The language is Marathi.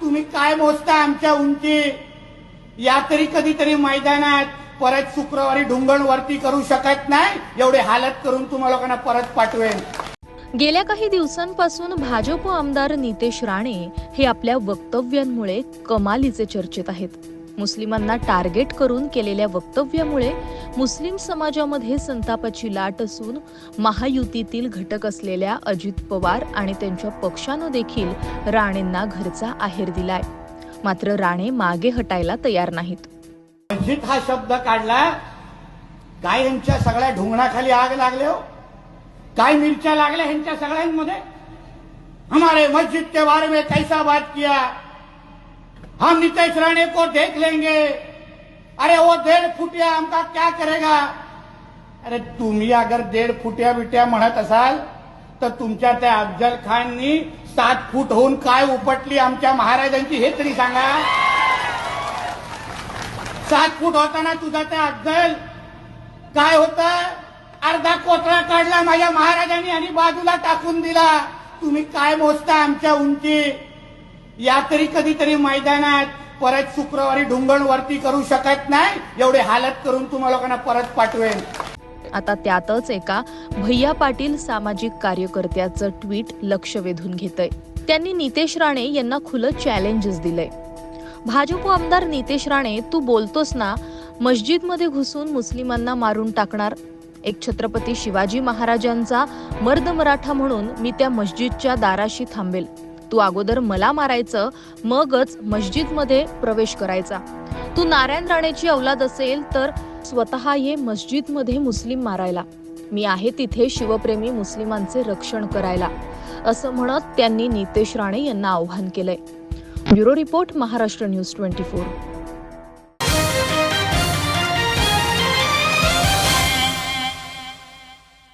तुम्ही काय मोजता आमच्या उंची? या तरी कधीतरी मैदानात परत शुक्रवारी ढुंगण वरती करू शकत नाही? एवढे हालत करून तुम्हा लोकांना परत पाठवेन? गेल्या काही दिवसांपासून भाजप आमदार नितेश राणे हे आपल्या वक्तव्यांमुळे कमालीचे चर्चेत आहेत. मुस्लिमांना टार्गेट करून केलेल्या वक्तव्यामुळे मुस्लिम समाजामध्ये संतापाची लाट असून महायुतीतील घटक असलेल्या अजित पवार आणि त्यांच्या पक्षानं देखील राणेंना घरचा आहेर दिलाय. मात्र राणे मागे हटायला तयार नाहीत. मस्जिद हा शब्द काढला काय यांच्या सगळ्या ढोंगणाखाली आग लागले हो? काय मिरच्या लागल्या ह्यांच्या सगळ्यांमध्ये? हमारे मस्जिद के बारे में कैसा बात किया? हम नीतीश राणे को देख लेंगे। अरे वो डेढ़ फुटिया हमका क्या करेगा? अरे तुम्ही अगर डेढ़ फुटिया बिट्या म्हणत असाल तर तुमच्या त्या अफजल खाननी सात फूट होऊन काय उपटली आमच्या महाराजांची हे तरी सांगा. सात फूट होताना तुझा त्या अफजल काय होत? अर्धा कोथळा काढला माझ्या महाराजांनी आणि बाजूला टाकून दिला. तुम्ही काय मोजता आमच्या उंची? या तरी कधीतरी मैदानात परत शुक्रवारी ढुंगण वरती करू शकत नाही. एवढे हालत करून तुम्हा लोकांना परत पाठवेन. आता त्यातच एका भैया पाटील सामाजिक कार्यकर्त्याचं ट्विट लक्ष वेधून घेतंय. त्यांनी नितेश राणे यांना खुलं चॅलेंजेस दिलंय. भाजप आमदार नितेश राणे तू बोलतोस ना मस्जिदमध्ये घुसून मुस्लिमांना मारून टाकणार. एक छत्रपती शिवाजी महाराजांचा मर्द मराठा म्हणून मी त्या मस्जिदच्या दाराशी थांबेल. तू अगोदर मला मारायचं मगच मस्जिदमध्ये प्रवेश करायचा. तू नारायण राणेची औलाद असेल तर स्वतः ये मस्जिदमध्ये मुस्लिम मारायला. मी आहे तिथे शिवप्रेमी मुस्लिमांचे रक्षण करायला. असं म्हणत त्यांनी नितेश राणे यांना आव्हान केलंय. Bureau report Maharashtra news twenty four.